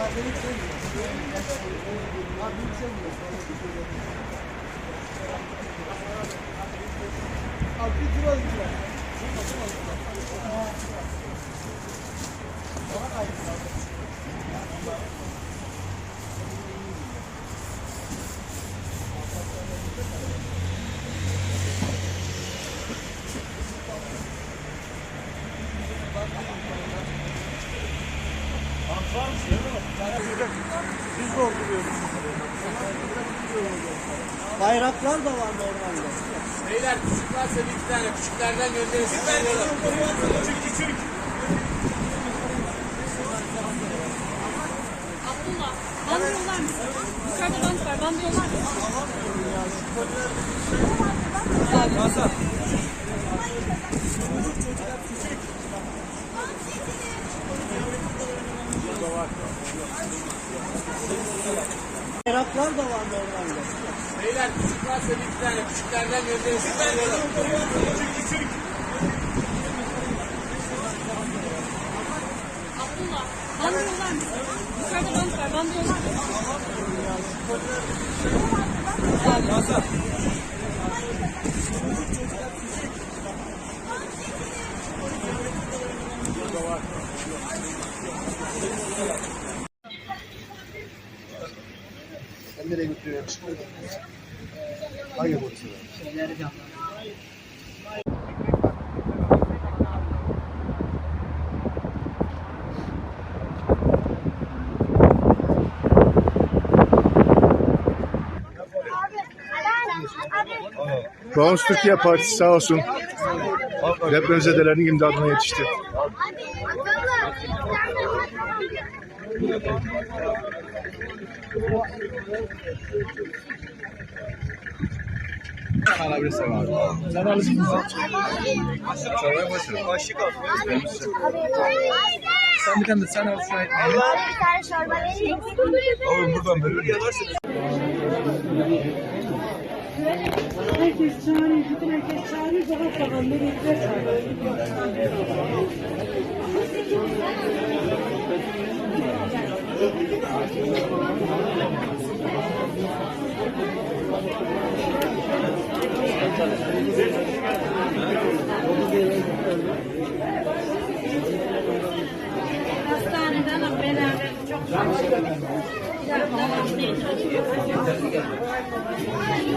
Anlar mısın? Biz dolduruyoruz. Bayraklar da var normalde. Beyler küçük varsa bir iki tane küçüklerden gönderin. Küçük küçük. Abdullah, bana yollar mısın? Yukarıda bank var, bana yollar mısın? Bayraklar da var normalde. Beyler küçük varsa bir tane küçüklerden gönderin. Küçük küçük. Abdullah, yollar mısın? Yukarıda bank var, bana yollar mısın? Sen nereye götürüyorsun? Hangi polisi? Bağımsız Türkiye Partisi sağ olsun depremzedelerin imdadına yetişti. Sen bir tane de sen al şu ekmeği. Bir tane çorba verir Oğlum buradan böyle Herkes çağırıyor, bütün herkes çağırıyor, bana bakalım nereye çağırıyor. 然后这个里面，在黄黄的那个小，